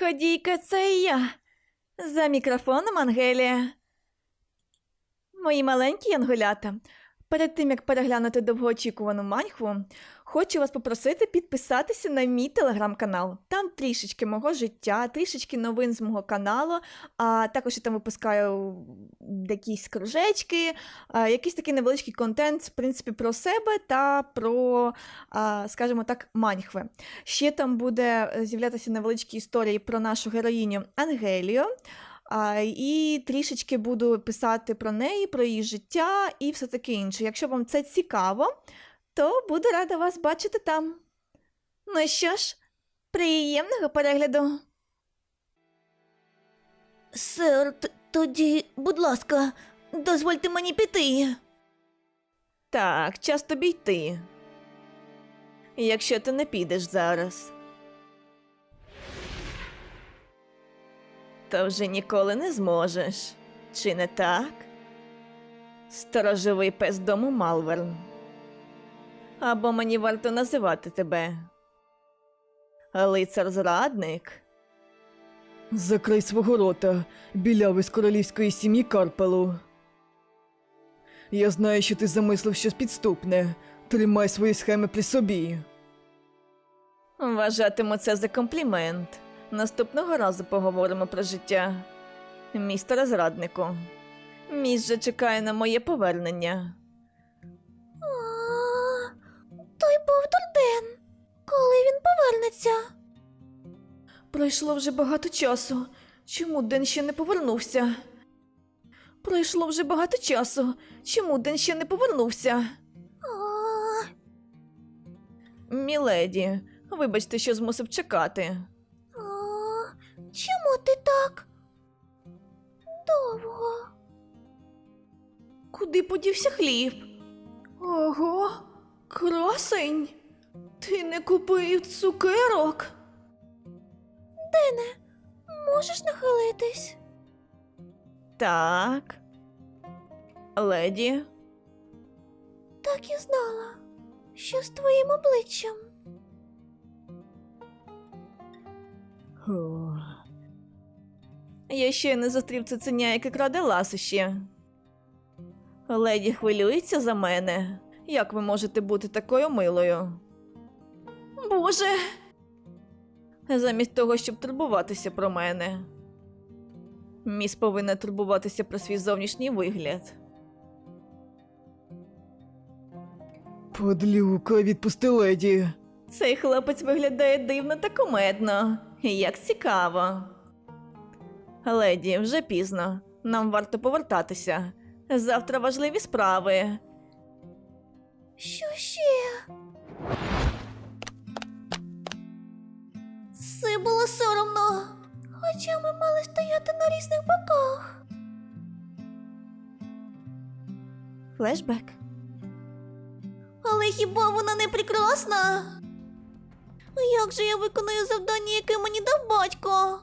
Лиходійка, це я. За мікрофоном Ангелія. Мої маленькі янголята. Перед тим як переглянути довгоочікувану маньхву, хочу вас попросити підписатися на мій телеграм-канал. Там трішечки мого життя, трішечки новин з мого каналу, а також я там випускаю якісь кружечки, якийсь такий невеличкий контент, в принципі, про себе та про, скажімо так, маньхви. Ще там буде е, з'являтися невеличкі історії про нашу героїню Ангелію. А, і трішечки буду писати про неї, про її життя і все таке інше. Якщо вам це цікаво, то буду рада вас бачити там. Ну що ж, приємного перегляду. Сер, тоді, будь ласка, дозвольте мені піти. Так, час тобі йти. Якщо ти не підеш зараз. То вже ніколи не зможеш. Чи не так? Сторожовий пес дому Малверн. Або мені варто називати тебе. Лицар зрадник. Закрий свого рота, білявий з королівської сім'ї Карпелу. Я знаю, що ти замислив щось підступне. Тримай свої схеми при собі. Вважатиму це за комплімент. Наступного разу поговоримо про життя. Містере зраднику. Міс же чекає на моє повернення. Повернеться? Пройшло вже багато часу. Чому Ден ще не повернувся? Пройшло вже багато часу. Чому Ден ще не повернувся? Міледі, вибачте, що змусив чекати. а, чому ти так? Довго. Куди подівся хліб? Ого, красень. Ти не купив цукерок? Дене, можеш нахилитись? Так. Леді, Так і знала. Що з твоїм обличчям? О, я ще не зустрів цуценя, яке краде ласощі. Леді хвилюється за мене. Як ви можете бути такою милою? Боже. Замість того, щоб турбуватися про мене. Міс повинна турбуватися про свій зовнішній вигляд. Подлюка, відпусти леді. Цей хлопець виглядає дивно та кумедно. Як цікаво. Леді, вже пізно. Нам варто повертатися. Завтра важливі справи. Що ще? Було соромно. Хоча ми мали стояти на різних боках. Флешбек. Але хіба вона не прекрасна? Як же я виконую завдання, яке мені дав батько?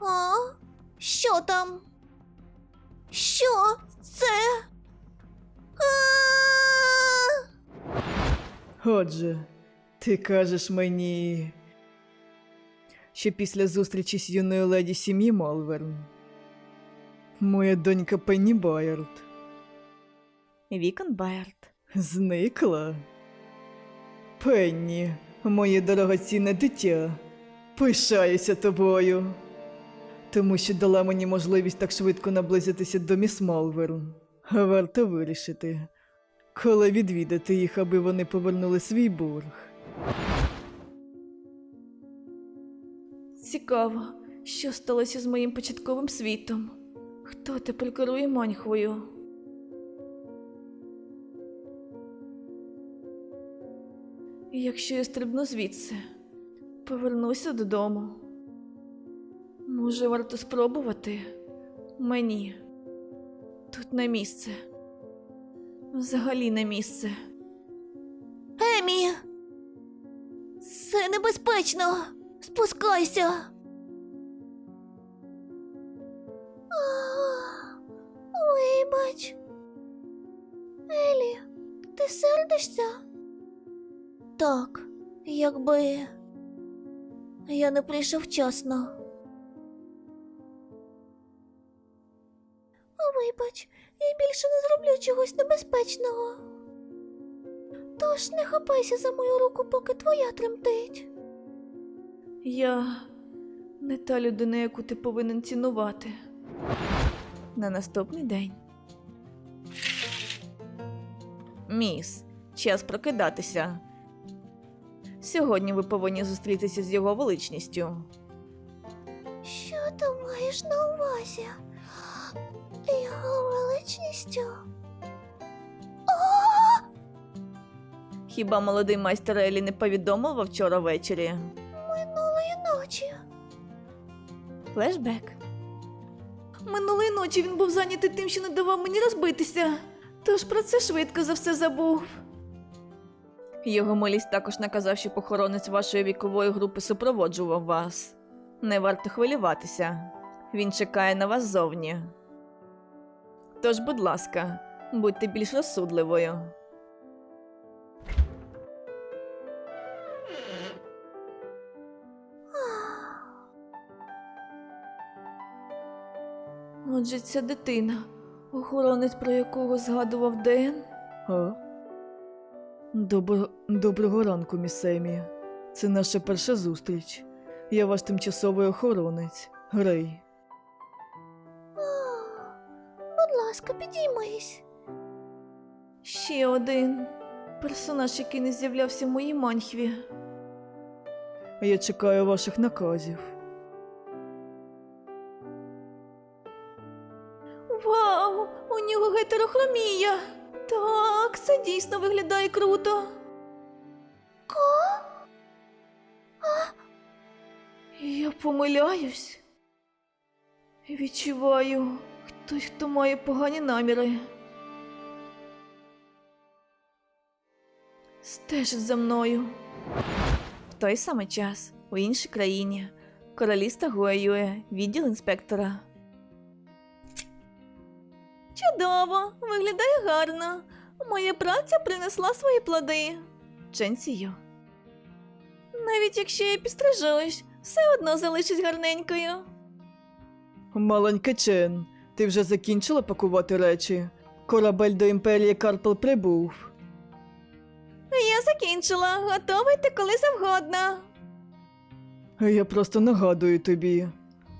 А? Що там? Що це? А! Отже, ти кажеш мені, що після зустрічі з юною леді сім'ї Малверн, моя донька Пенні Байерд Вікон Байерд. зникла. Пенні, моє дорогоцінне дитя, пишаюся тобою, тому що дала мені можливість так швидко наблизитися до міс Малверн. Варто вирішити, коли відвідати їх, аби вони повернули свій борг. Цікаво, що сталося з моїм початковим світом. Хто тепер керує маньхвою? І якщо я стрибну звідси, повернуся додому. Може, варто спробувати мені тут не місце. Взагалі не місце. Небезпечно! Спускайся! Вибач. Елі, ти сердишся? Так, Якби я не прийшов вчасно. Вибач, я більше не зроблю чогось небезпечного. Тож не хапайся за мою руку, поки твоя тремтить. Я не та людина, яку ти повинен цінувати. На наступний день. Міс, час прокидатися. Сьогодні ви повинні зустрітися з його величністю. Що ти маєш на увазі? Його величністю? Хіба молодий майстер Елі не повідомив вчора ввечері? Флешбек. Минулої ночі він був зайнятий тим, що не давав мені розбитися. Тож про це швидко за все забув. Його милість також наказав, що похоронець вашої вікової групи супроводжував вас. Не варто хвилюватися. Він чекає на вас зовні. Тож, будь ласка, будьте більш розсудливою. Отже, ця дитина, охоронець, про якого згадував Ден. А? Добро... Доброго ранку, міс Емі. Це наша перша зустріч. Я ваш тимчасовий охоронець, Грей. Будь ласка, підіймись. Ще один персонаж, який не з'являвся в моїй манхві. Я чекаю ваших наказів. Вау! У нього гетерохромія! Так, це дійсно виглядає круто. Ко? Я помиляюсь. Відчуваю, хтось, хто має погані наміри. Стежить за мною. В той самий час, у іншій країні, короліста Гуаює, відділ інспектора. Чудово, виглядає гарно. Моя праця принесла свої плоди. Ченсію. Навіть якщо я підстрижусь, все одно залишусь гарненькою. Маленька Чен, ти вже закінчила пакувати речі? Корабель до імперії Карпел прибув. Я закінчила, готова йти коли завгодно. Я просто нагадую тобі.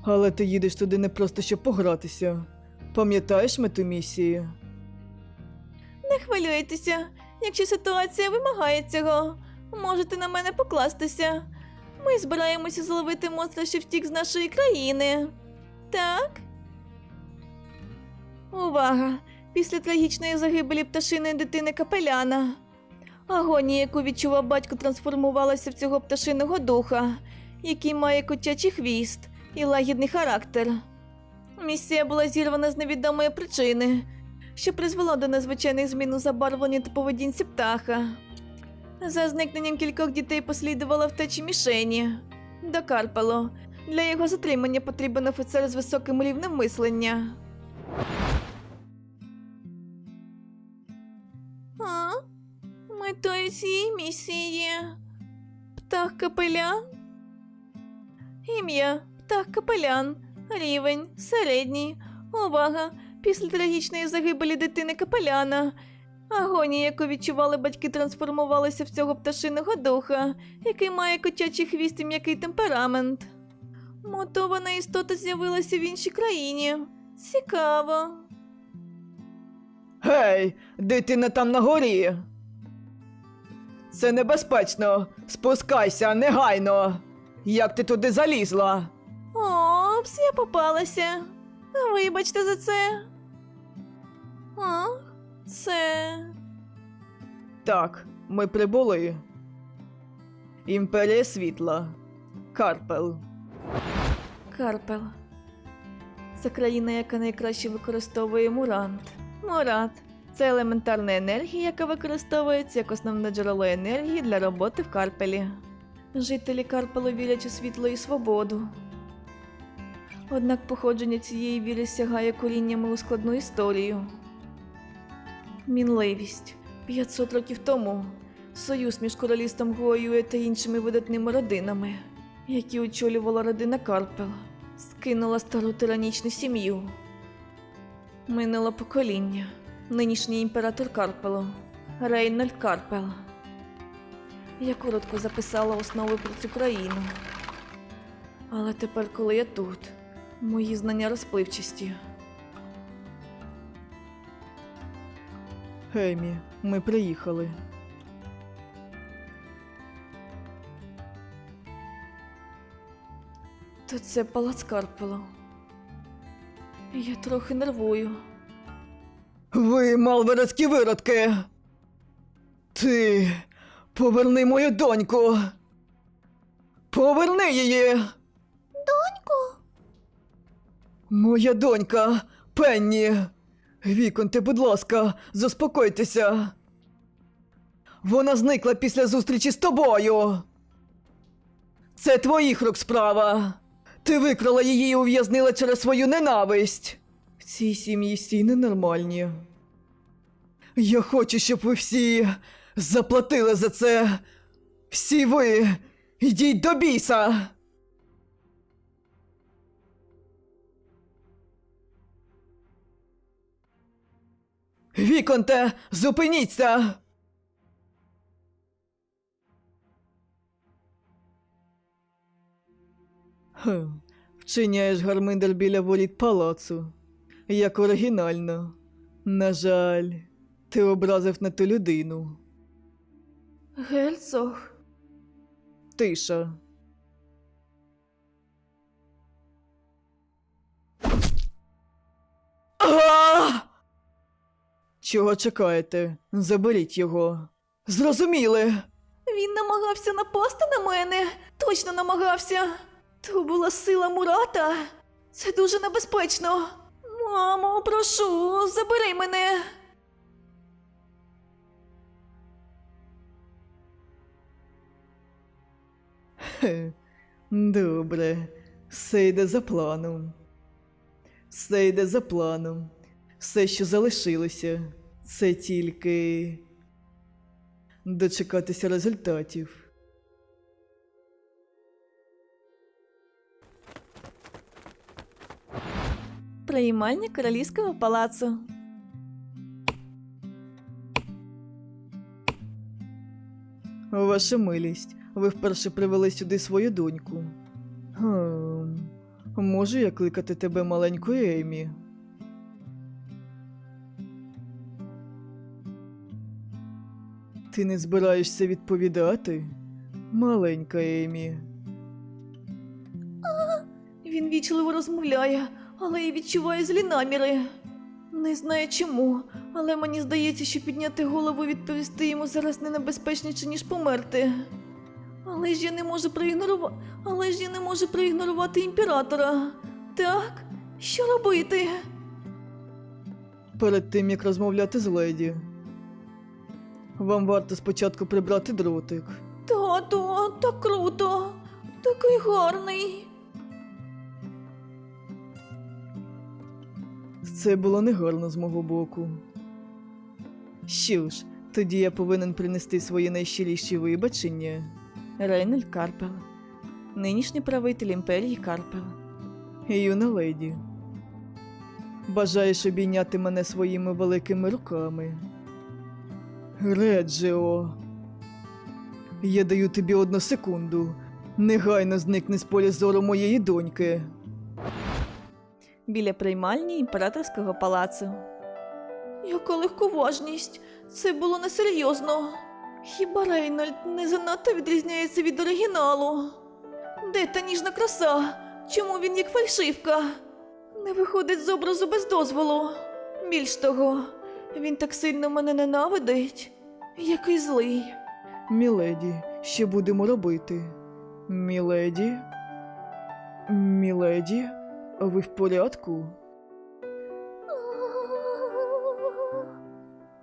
Але ти їдеш туди не просто щоб погратися. Пам'ятаєш мету місії? Не хвилюйтеся, якщо ситуація вимагає цього, можете на мене покластися. Ми збираємося зловити монстра, що втік з нашої країни. Так? Увага! Після трагічної загибелі пташиної дитини капеляна. Агонія, яку відчував батько, трансформувалася в цього пташиного духа, який має котячий хвіст і лагідний характер. Місія була зірвана з невідомої причини, що призвело до незвичайних змін у забарвленні та поведінці птаха. За зникненням кількох дітей послідувала втечі мішені до Карпело. Для його затримання потрібен офіцер з високим рівнем мислення. А? Метою цієї місії. Птах капелян? Ім'я Птах капелян. Рівень середній. Увага! Після трагічної загибелі дитини капеляна. Агонія, яку відчували батьки, трансформувалася в цього пташиного духа, який має котячий хвіст і м'який темперамент. Мотована істота з'явилася в іншій країні. Цікаво. Гей, дитина там на горі. Це небезпечно. Спускайся негайно. Як ти туди залізла? Опс, я попалася. Вибачте за це. А, це. Так, ми прибули. Імперія світла. Карпел. Карпел. Це країна, яка найкраще використовує мурант. Мурат це елементарна енергія, яка використовується як основне джерело енергії для роботи в Карпелі. Жителі Карпелу вірять у світло і свободу. Однак походження цієї віри сягає коріннями у складну історію. Мінливість 500 років тому союз між королістом Гоює та іншими видатними родинами, які очолювала родина Карпел, скинула стару тиранічну сім'ю. Минуло покоління. Нинішній імператор Карпелу Рейнольд Карпел. Я коротко записала основи про цю країну. Але тепер, коли я тут, мої знання розпливчасті. Емі, ми приїхали. То це палац Карпела. Я трохи нервую. Ви малверецькі виродки. Ти поверни мою доньку. Поверни її. Доньку? Моя донька, Пенні. Віконте, будь ласка, заспокойтеся. Вона зникла після зустрічі з тобою. Це твоїх рук справа. Ти викрала її і ув'язнила через свою ненависть. В цій сім'ї всі ненормальні. Я хочу, щоб ви всі заплатили за це. Всі ви йдіть до біса. Віконте, зупиніться! Хм, вчиняєш гарминдер біля воріт палацу. Як оригінально. На жаль, ти образив не ту людину. Герцог. Тиша. А! Чого чекаєте? Заберіть його. Зрозуміли. Він намагався напасти на мене. Точно намагався. То була сила Мурата. Це дуже небезпечно. Мамо, прошу, забери мене. Хе, Добре, все йде за планом. Все йде за планом. Все, що залишилося, це тільки дочекатися результатів. Приймальня королівського палацу. Ваша милість, ви вперше привели сюди свою доньку. Хм, можу я кликати тебе маленькою Емі? Ти не збираєшся відповідати? Маленька Емі. Він вічливо розмовляє, але я відчуваю злі наміри. Не знаю чому, але мені здається, що підняти голову і відповісти йому зараз не небезпечніше, ніж померти. Але ж я не можу проігнорувати. Але ж я не можу проігнорувати імператора. Так, що робити? Перед тим як розмовляти з леді. Вам варто спочатку прибрати дротик. Тато, так круто, такий гарний. Це було негарно з мого боку. Що ж, тоді я повинен принести свої найщиріші вибачення. Рейнольд Карпел, нинішній правитель імперії Карпел. Юна леді. Бажаєш обійняти мене своїми великими руками. Реджіо. Я даю тобі одну секунду. Негайно зникни з поля зору моєї доньки. біля приймальні імператорського палацу. Яка легковажність! Це було несерйозно. Хіба Рейнольд не занадто відрізняється від оригіналу? Де та ніжна краса? Чому він як фальшивка? Не виходить з образу без дозволу. Більш того, він так сильно мене ненавидить, який злий. Міледі, що будемо робити? Міледі? Міледі? Ви в порядку?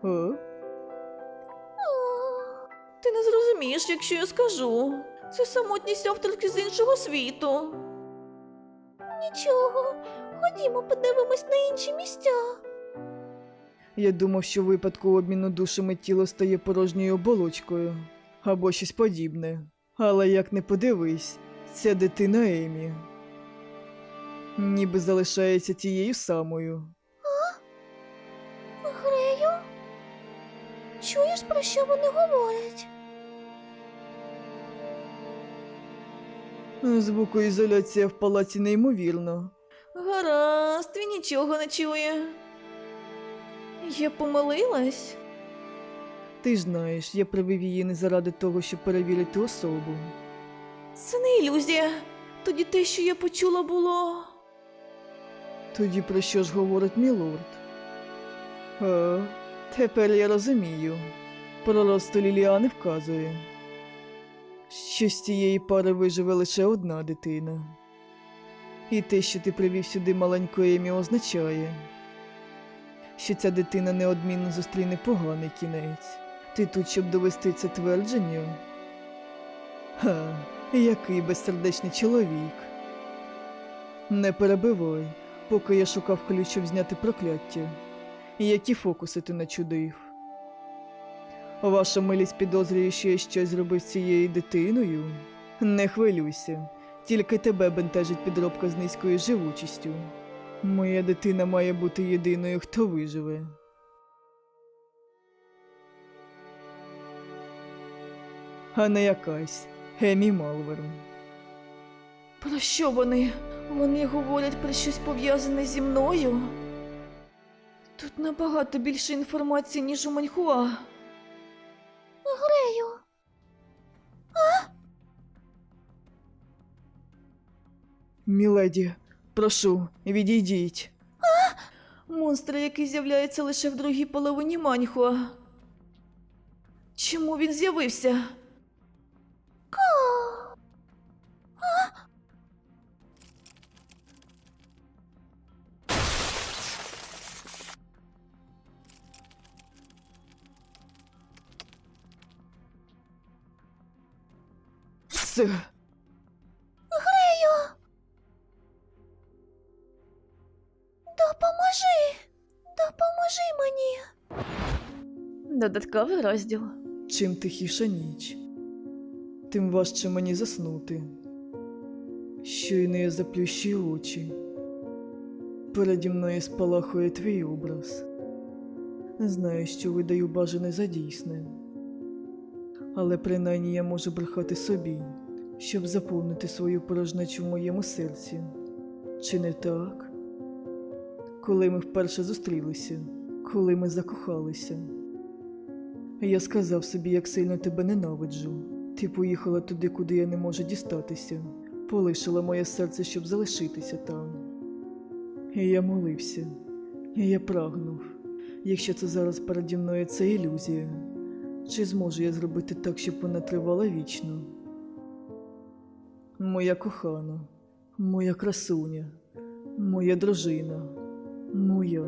А? Ти не зрозумієш, якщо я скажу. Це самотність авторки з іншого світу. Нічого, ходімо, подивимось на інші місця. Я думав, що в випадку обміну душами тіло стає порожньою оболочкою або щось подібне. Але як не подивись, ця дитина Емі ніби залишається тією самою. А? Грею? Чуєш, про що вони говорять? Звукоізоляція в палаці неймовірна. Гаразд, він нічого не чує. Я помилилась? Ти ж знаєш, я привів її не заради того, щоб перевірити особу. Це не ілюзія. Тоді те, що я почула, було. Тоді про що ж говорить мілорд? А, тепер я розумію. Пророцтво Ліліани вказує, що з цієї пари виживе лише одна дитина. І те, що ти привів сюди маленьку Емі, означає, що ця дитина неодмінно зустріне поганий кінець. Ти тут, щоб довести це твердження? Ха, який безсердечний чоловік. Не перебивай, поки я шукав ключ, щоб зняти прокляття. Які фокуси ти начудив? Ваша милість підозрює, що я щось зробив з цією дитиною? Не хвилюйся, тільки тебе бентежить підробка з низькою живучістю. Моя дитина має бути єдиною, хто виживе. А не якась Емі Малверн. Про що вони? Вони говорять про щось пов'язане зі мною. Тут набагато більше інформації, ніж у Маньхуа. Грею. Міледі, прошу, відійдіть. Монстр, який з'являється лише в другій половині Маньхуа. Чому він з'явився? Це Додатковий розділ. чим тихіша ніч, тим важче мені заснути. Щойно я заплющую очі. Переді мною спалахує твій образ. Знаю, що видаю бажане за дійсне. Але принаймні я можу брехати собі, щоб заповнити свою порожнечу в моєму серці. Чи не так? Коли ми вперше зустрілися, коли ми закохалися. Я сказав собі, як сильно тебе ненавиджу. Ти поїхала туди, куди я не можу дістатися, полишила моє серце, щоб залишитися там. І я молився, і я прагнув. Якщо це зараз переді мною це ілюзія, чи зможу я зробити так, щоб вона тривала вічно? Моя кохана, моя красуня, моя дружина, моя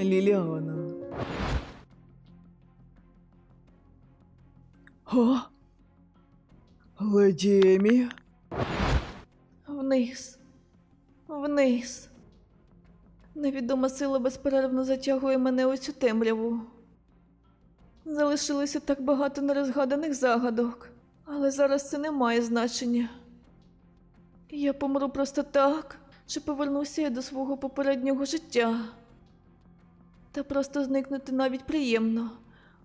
Ліліана. О! Леді Емі? Вниз. Вниз. Невідома сила безперервно затягує мене у цю темряву. Залишилося так багато нерозгаданих загадок, але зараз це не має значення. Я помру просто так, чи повернуся я до свого попереднього життя. Та просто зникнути навіть приємно.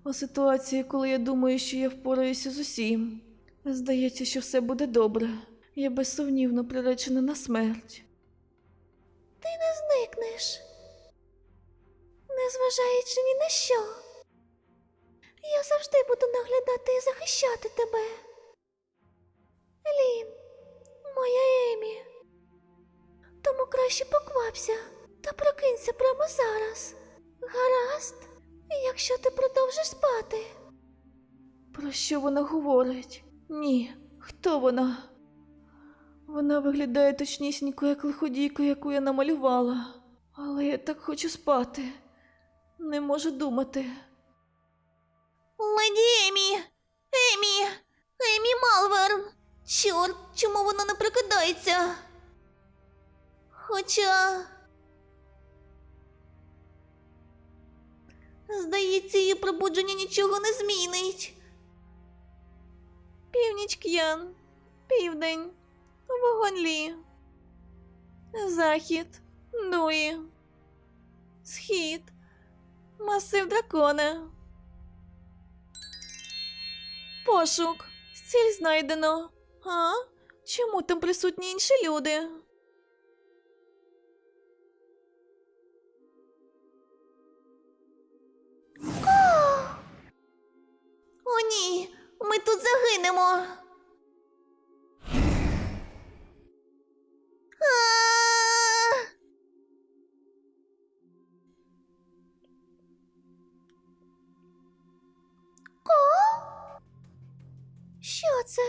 У ситуації, коли я думаю, що я впораюся з усім. Здається, що все буде добре. Я безсумнівно приречена на смерть. Ти не зникнеш. Незважаючи ні на що. Я завжди буду наглядати і захищати тебе. Лін, моя Емі. Тому краще поквапся та прокинься прямо зараз. Гаразд, якщо ти продовжиш спати. Про що вона говорить? Ні, хто вона? Вона виглядає точнісінько, як лиходійка, яку я намалювала. Але я так хочу спати. Не можу думати. Леді Емі! Емі! Емі Малверн! Чорт, чому вона не прикидається? Хоча. Здається, її пробудження нічого не змінить. Північ К'ян, південь, Вогонлі, захід, Дуї, схід, масив дракона. Пошук, ціль знайдено. А? Чому там присутні інші люди? Ми тут загинемо. Що це?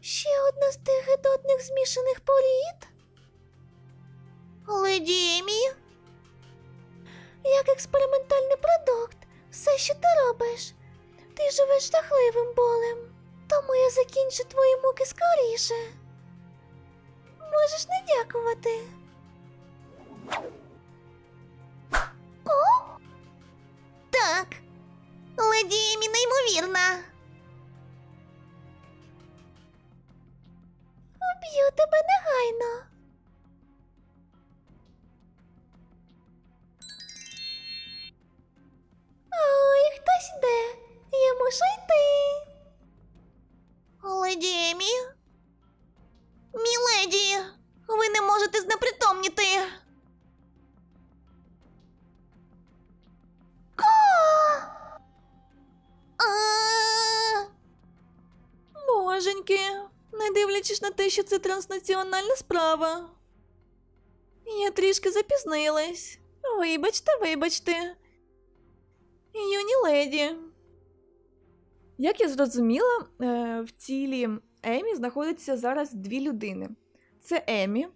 Ще одна з тих гидотних змішаних порід? Леді Емі? Як експериментальний продукт, все, що ти робиш. Ти живеш жахливим болем, тому я закінчу твої муки скоріше. Можеш не дякувати. Те, що це транснаціональна справа. Я трішки запізнилась. Вибачте, вибачте. Юні леді. Як я зрозуміла, е, в тілі Емі знаходяться зараз дві людини: це Емі,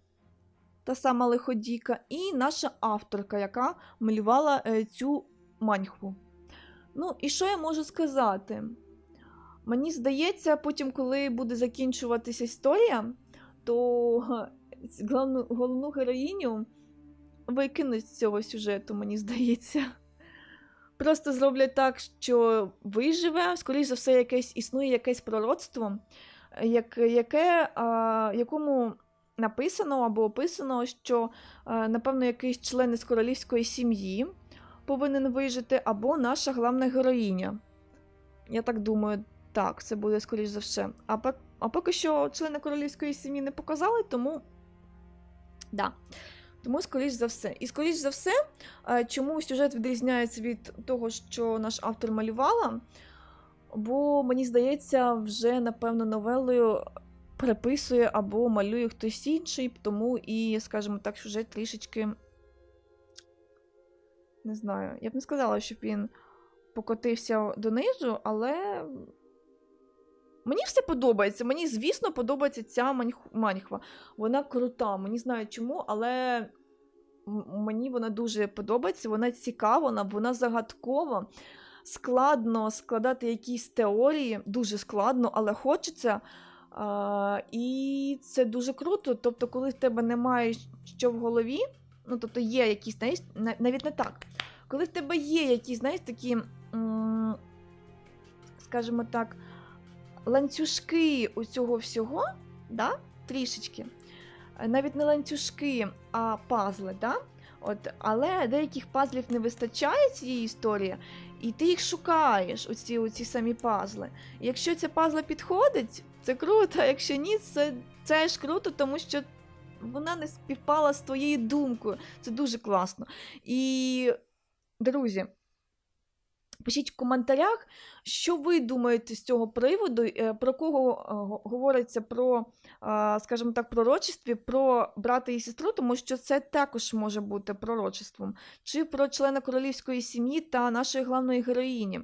та сама лиходійка, і наша авторка, яка малювала е, цю маньхву. Ну, і що я можу сказати? Мені здається, потім, коли буде закінчуватися історія, то головну, головну героїню викинуть з цього сюжету, мені здається. Просто зроблять так, що виживе, скоріш за все, якесь існує якесь пророцтво, як, яке, а, якому написано або описано, що, а, напевно, якийсь член із королівської сім'ї повинен вижити, або наша головна героїня. Я так думаю, так, це буде скоріш за все. А, а поки що члени королівської сім'ї не показали, тому. Да. Тому, скоріш за все. І скоріш за все, е, чому сюжет відрізняється від того, що наш автор малювала. Бо, мені здається, вже, напевно, новелою переписує або малює хтось інший, тому і, скажімо так, сюжет трішечки. Не знаю, я б не сказала, щоб він покотився донизу, але мені все подобається. Мені, звісно, подобається ця маньх-. Вона крута. Мені знаю чому, але мені вона дуже подобається. Вона цікава, вона, загадкова. Складно складати якісь теорії, дуже складно, але хочеться. А, і це дуже круто. Тобто, коли в тебе немає що в голові, ну тобто є якісь, знаєш, на- навіть не так. Коли в тебе є якісь, знаєш, такі, скажімо так, ланцюжки цього всього, да? трішечки. Е, Навіть не ланцюжки, а пазли, да? От, але деяких пазлів не вистачає цієї історії, і ти їх шукаєш, оці, оці самі пазли. І якщо ця пазла підходить, це круто, а якщо ні, це, це ж круто, тому що вона не співпала з твоєю думкою. Це дуже класно. І, друзі, пишіть в коментарях, що ви думаєте з цього приводу, е, про кого е, го- говориться про, скажімо так, пророчестві, про брата і сестру, тому що це також може бути пророчеством, чи про члена королівської сім'ї та нашої головної героїні.